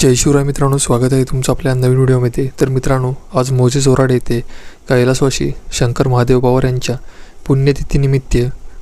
जय शिवराय मित्रांनो स्वागत आहे तुमचं आपल्या नवीन व्हिडिओमध्ये. तर मित्रांनो आज मोजे जोराड येथे कैलासवाशी शंकर महादेव पवार यांच्या पुण्यतिथीनिमित्त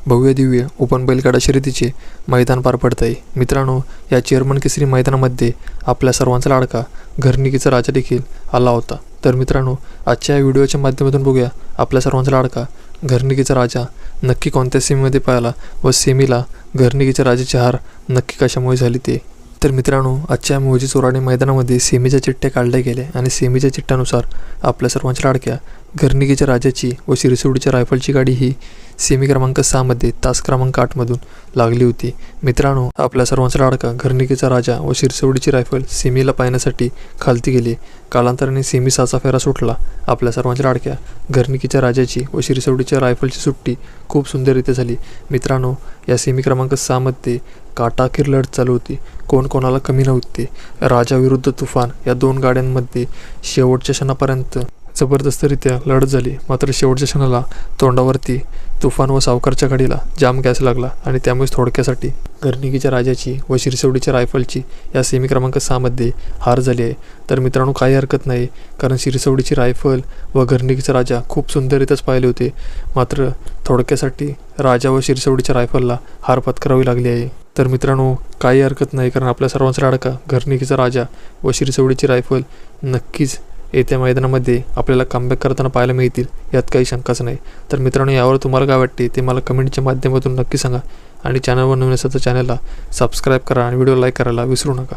भव्य दिव्य ओपन बैलगाडा शर्यतीचे मैदान पार पडत आहे मित्रांनो या चेअरमन केसरी मैदानामध्ये आपल्या सर्वांचा लाडका घरनिकीचा राजा देखील आला होता. तर मित्रांनो आजच्या या व्हिडिओच्या माध्यमातून बघूया आपल्या सर्वांचा लाडका घरनिकीचा राजा नक्की कोणत्या सेमीमध्ये पाहिला व सेमीला घरनिकीच्या राजाची हार नक्की कशामुळे झाली ते तर मित्रांनो आजच्या मोजी चोराडे मैदानामध्ये सेमीच्या चिठ्ठ्या काढल्या गेल्या आणि सेमीच्या चिठ्ठ्यानुसार आपल्या सर्वांच्या लाडक्या घरनिकीच्या राजाची व शिरसोडीच्या रायफलची गाडी ही सेमी क्रमांक सहामध्ये तास क्रमांक आठमधून लागली होती. मित्रांनो आपल्या सर्वांचा लाडका घरनिकीचा राजा व शिरसवडीची रायफल सेमीला पाहण्यासाठी खालती गेली. कालांतराने सेमी सहाचा फेरा सुटला. आपल्या सर्वांच्या लाडक्या घरनिकीच्या राजाची व शिरसवडीच्या रायफलची सुट्टी खूप सुंदररीत्या झाली. मित्रांनो या सेमी क्रमांक सहामध्ये काटाकीर लढत चालू होती. कोण कोणाला कमी नव्हते. राजा विरुद्ध तुफान या दोन गाड्यांमध्ये शेवटच्या क्षणापर्यंत जबरदस्तरित्या लढत झाली. मात्र शेवटच्या क्षणाला तोंडावरती तुफान व सावकारच्या गाडीला जाम गॅस लागला आणि त्यामुळेच थोडक्यासाठी गर्निकीच्या राजाची व शिरसवडीच्या रायफलची या सेमी क्रमांक सहामध्ये हार झाली आहे. तर मित्रांनो काही हरकत नाही कारण शिरसवडीची रायफल व गर्निकीचा राजा खूप सुंदररीत्याच पाहिले होते. मात्र थोडक्यासाठी राजा व शिरसवडीच्या रायफलला हार पत्करावी लागली आहे. तर मित्रांनो काही हरकत नाही कारण आपल्या सर्वांचा लाडका घरनिकीचा राजा व शिरसवडीची रायफल नक्कीच येत्या मैदानामध्ये आपल्याला कमबॅक करताना पाहायला मिळतील यात काही शंकाच नाही. तर मित्रांनो यावर तुम्हाला काय वाटते ते मला कमेंटच्या माध्यमातून नक्की सांगा. आणि चॅनलवर नवीन असेल तर चॅनलला सबस्क्राईब करा आणि व्हिडिओ लाईक करायला विसरू नका.